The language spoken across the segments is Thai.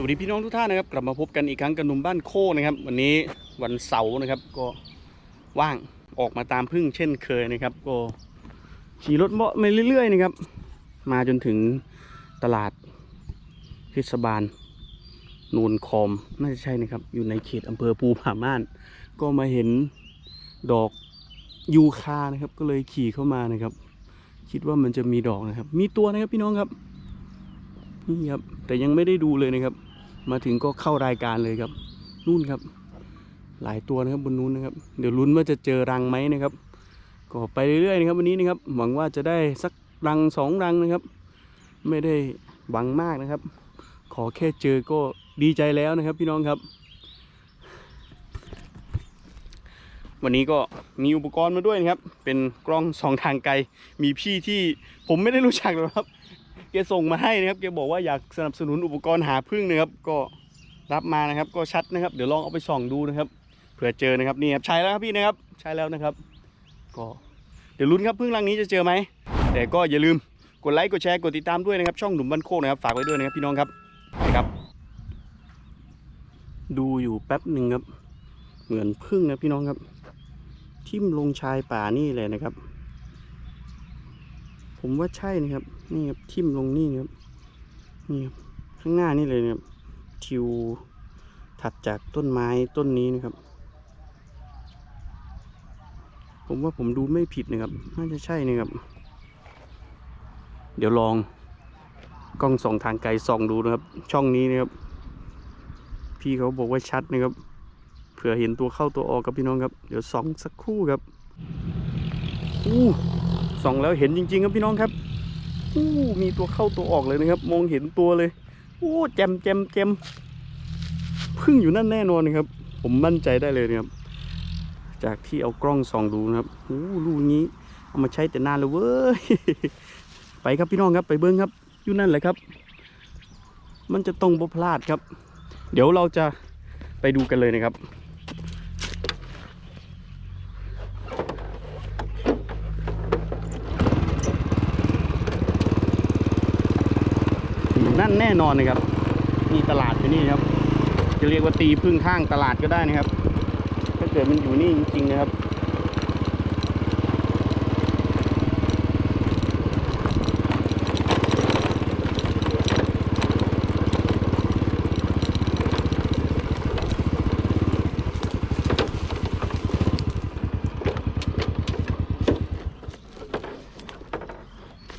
สวัสดีพี่น้องทุกท่านนะครับกลับมาพบกันอีกครั้งกับหนุ่มบ้านโคนะครับ วันนี้วันเสาร์นะครับ ก็ว่างออกมาตามพึ่งเช่นเคยนะครับ ก็ขี่รถเบาะมาเรื่อยๆนะครับ มาจนถึงตลาดเทศบาลนูนคอมน่าจะใช่นะครับ อยู่ในเขตอำเภอภูผาม่าน ก็มาเห็นดอกยูคานะครับ ก็เลยขี่เข้ามานะครับ คิดว่ามันจะมีดอกนะครับ มีตัวนะครับพี่น้องครับนี่ครับแต่ยังไม่ได้ดูเลยนะครับ มาถึงก็เข้ารายการเลยครับ นู่นครับ หลายตัวนะครับบนนู้นนะครับ เดี๋ยวลุ้นว่าจะเจอรังไหมนะครับ ก็ไปเรื่อยๆนะครับ วันนี้นะครับ หวังว่าจะได้สักรังสองรังนะครับ ไม่ได้หวังมากนะครับ ขอแค่เจอก็ดีใจแล้วนะครับ พี่น้องครับ วันนี้ก็มีอุปกรณ์มาด้วยนะครับ เป็นกล้องสองทางไกล มีพี่ที่ผมไม่ได้รู้จักหรอกครับ แกส่งมาให้นะครับแกบอกว่าอยากสนับสนุนอุปกรณ์หาพึ่งนะครับ ก็รับมานะครับ ก็ชัดนะครับ เดี๋ยวลองเอาไปส่องดูนะครับเผื่อเจอนะครับนี่ครับใช่แล้วครับพี่นะครับ ใช่แล้วนะครับ ก็เดี๋ยวลุ้นครับพึ่งรังนี้จะเจอไหมแต่ก็อย่าลืมกดไลค์กดแชร์กดติดตามด้วยนะครับ ช่องหนุ่มบ้านโคกนะครับฝากไว้ด้วยนะครับพี่น้องครับไปครับ ดูอยู่แป๊บหนึ่งครับ เหมือนพึ่งนะพี่น้องครับ ทิ่มลงชายป่านี่เลยนะครับ ผมว่าใช่นะครับ นี่ครับทิ่มลงนี่ครับนี่ครับข้างหน้านี่เลยนะครับทิวถัดจากต้นไม้ต้นนี้นะครับ ผมว่าผมดูไม่ผิดนะครับ น่าจะใช่นะครับ เดี๋ยวลองกล้องส่องทางไกลส่องดูนะครับ ช่องนี้นะครับ พี่เขาบอกว่าชัดนะครับเผื่อเห็นตัวเข้าตัวออกครับพี่น้องครับ เดี๋ยวส่องสักครู่ครับอู้ ส่องแล้วเห็นจริง ๆ ครับพี่น้องครับอู้มีตัวเข้าตัวออกเลยนะครับ มองเห็นตัวเลยโอ้แจมแจมแจมพึ่งอยู่นั่นแน่นอนนะครับ ผมมั่นใจได้เลยนะครับ จากที่เอากล้องส่องดูนะครับอู้ลูกนี้ เอามาใช้แต่นานแล้วเว้ยไปครับพี่น้องครับไปเบิ้งครับอยู่นั่นแหละครับ มันจะตรงบ่พลาดครับ เดี๋ยวเราจะไปดูกันเลยนะครับ นั่นแน่นอนนะครับมีตลาดอยู่นี่ครับ จะเรียกว่าตีพึ่งข้างตลาดก็ได้นะครับ ถ้าเกิดมันอยู่นี่จริงๆนะครับ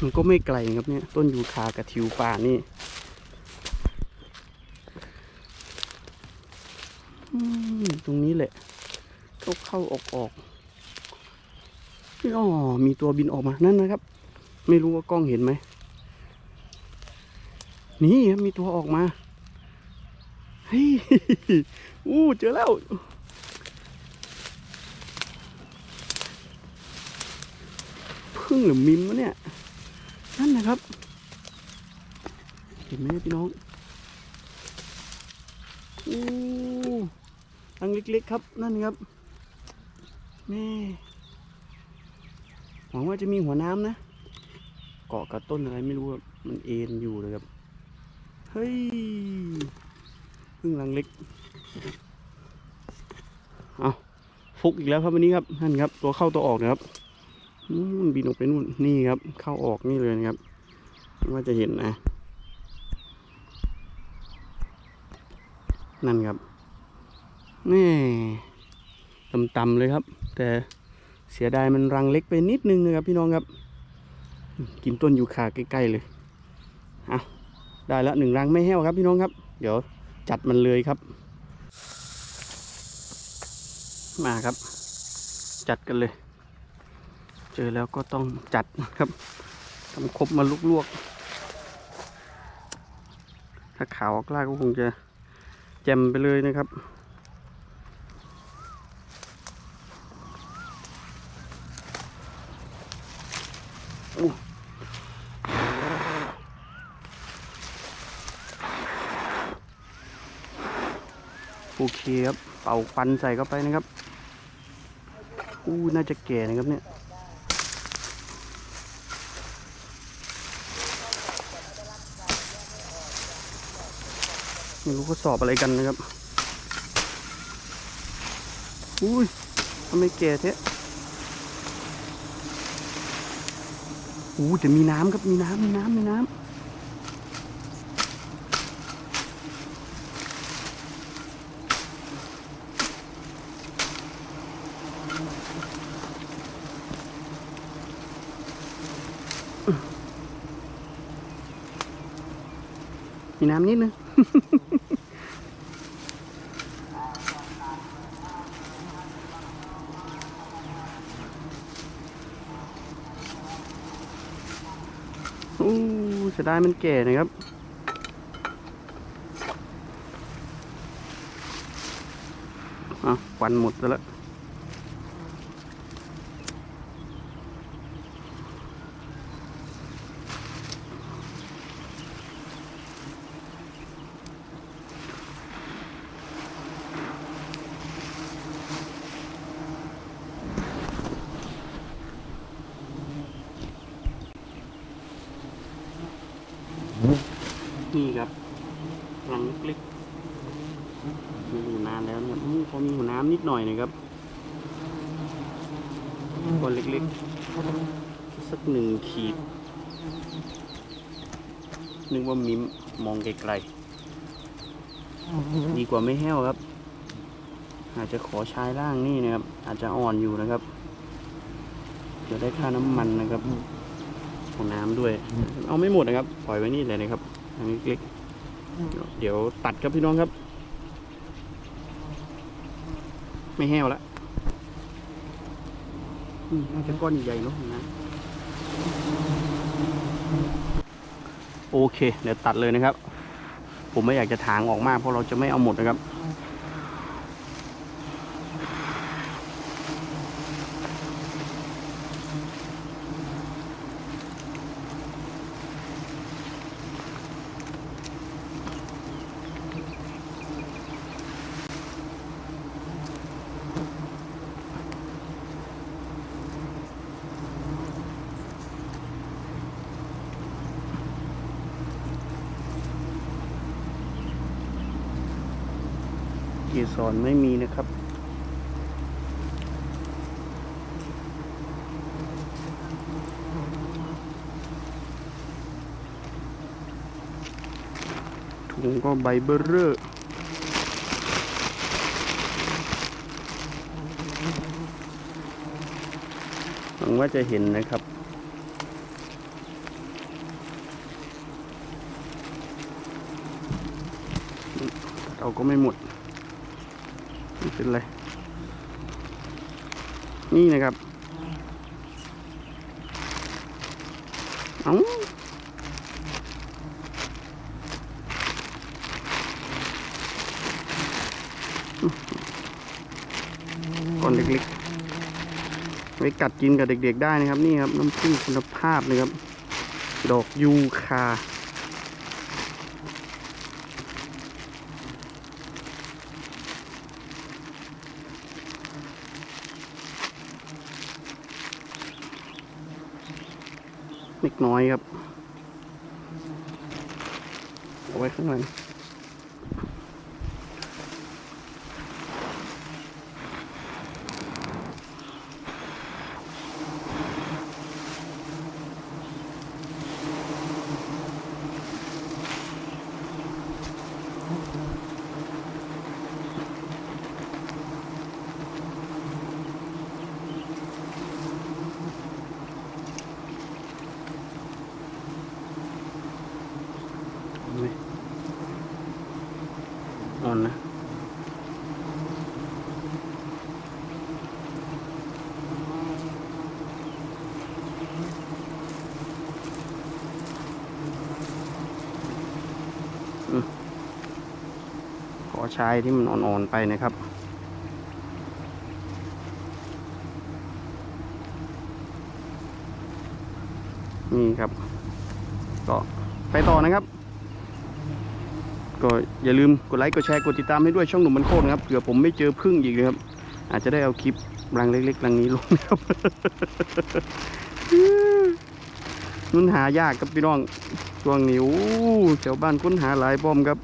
มันก็ไม่ไกลครับเนี่ยต้นยูคากับทิวป่านี่อืม ตรงนี้แหละ เข้าเข้าออกออกอ๋อมีตัวบินออกมานั่นนะครับ ไม่รู้ว่ากล้องเห็นไหมนี่ครับมีตัวออกมาเฮ้ยอู้เจอแล้วพึ่งหรือมิมวะเนี่ย นั่นนะครับ เห็นไหมพี่น้องอู้ อังเล็กๆครับนั่นครับแม่หวังว่าจะมีหัวน้ำนะ เกาะกับต้นอะไรไม่รู้มันเอ็นอยู่เลยครับ เฮ้ยพึ่งรังเล็กเอาฟุกอีกแล้วครับวันนี้ครับนั่นครับ ตัวเข้าตัวออกนะครับนู่นบินออกไปนู่นนี่ครับ เข้าออกนี่เลยนะครับว่าจะเห็นนะ นั่นครับ แม่ต่ำๆเลยครับ แต่เสียดายมันรังเล็กไปนิดนึงนะครับ พี่น้องครับ กินต้นยูคาใกล้ๆเลยเอาได้แล้วหนึ่งรังไม่แห้วครับพี่น้องครับ เดี๋ยวจัดมันเลยครับ มาครับ จัดกันเลย เจอแล้วก็ต้องจัดนะครับทำครบมาลวกๆถ้าขาวอกล้าก็คงจะแจมไปเลยนะครับ เคครับ เป่าควันใส่เข้าไปนะครับ อู้น่าจะแก่นะครับเนี่ย ไม่รู้เขาสอบอะไรกันนะครับ อุ้ยทำไมแก่แท้อู้แต่มีน้ำครับ มีน้ำมีน้ำมีน้ำ มีน้ำนิดนึง โอ้เสียดายมันแก่นะครับอะควันหมดแล้ว นี่ครับหลังเล็กๆมีอยู่นานแล้วเนะครับอืมพอมีหัวน้ำนิดหน่อยนะครับก้อนเล็กๆ สักหนึ่งขีด นึกว่ามิมมองไกลๆ ดีกว่าไม่แห้วครับ อาจจะขอใช้ล่างนี่นะครับ อาจจะอ่อนอยู่นะครับเดี๋ยวได้ค่าน้ำมันนะครับของน้ำด้วย เอาไม่หมดนะครับ ปล่อยไว้นี่เลยนะครับ อันนี้เล็กๆเดี๋ยวตัดครับพี่น้องครับ ไม่แห้วแล้วอืมน่าจะก้อนใหญ่ๆเนาะนะโอเค เดี๋ยวตัดเลยนะครับ ผมไม่อยากจะถางออกมากเพราะเราจะไม่เอาหมดนะครับ สรไม่มีนะครับ ถุงก็ใบเบอร์เรอร์หวังว่าจะเห็นนะครับเราก็ไม่หมด ไม่เป็นไร นี่นะครับ เอาก้อนเล็กๆไว้กัดกินกับเด็กๆได้นะครับ นี่ครับ น้ำผึ้งคุณภาพนะครับ ดอกยูคา เล็กน้อยครับ เอาไว้ข้างหลัง ขอใช้ที่มันอ่อนๆไปนะครับ นี่ครับ ก็ไปต่อนะครับ ก็อย่าลืมกดไลค์ กดแชร์ กดติดตามให้ด้วยช่องหนุ่มมันโคตรนะครับเผื่อผมไม่เจอพึ่งอีกนะครับ อาจจะได้เอาคลิปรังเล็กๆรังนี้ลงนะครับนุ่นหายากครับพี่น้อง ช่วงนี้โอ้แถวบ้านค้นหาหลายบอมครับ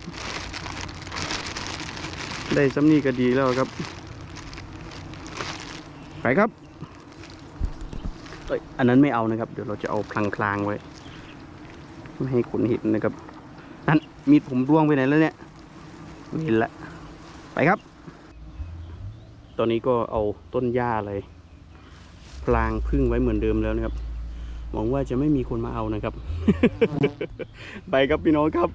ได้ซ้ำนี่ก็ดีแล้วครับ ไปครับเอ้ยอันนั้นไม่เอานะครับ เดี๋ยวเราจะเอาพลางๆไว้ ไม่ให้คนเห็นนะครับ นั่นมีดผมร่วงไปไหนแล้วเนี่ยไม่เห็นละ ไปครับ ตอนนี้ก็เอาต้นหญ้าอะไรพลางพึ่งไว้เหมือนเดิมแล้วนะครับ หวังว่าจะไม่มีคนมาเอานะครับ ไปครับพี่น้องครับ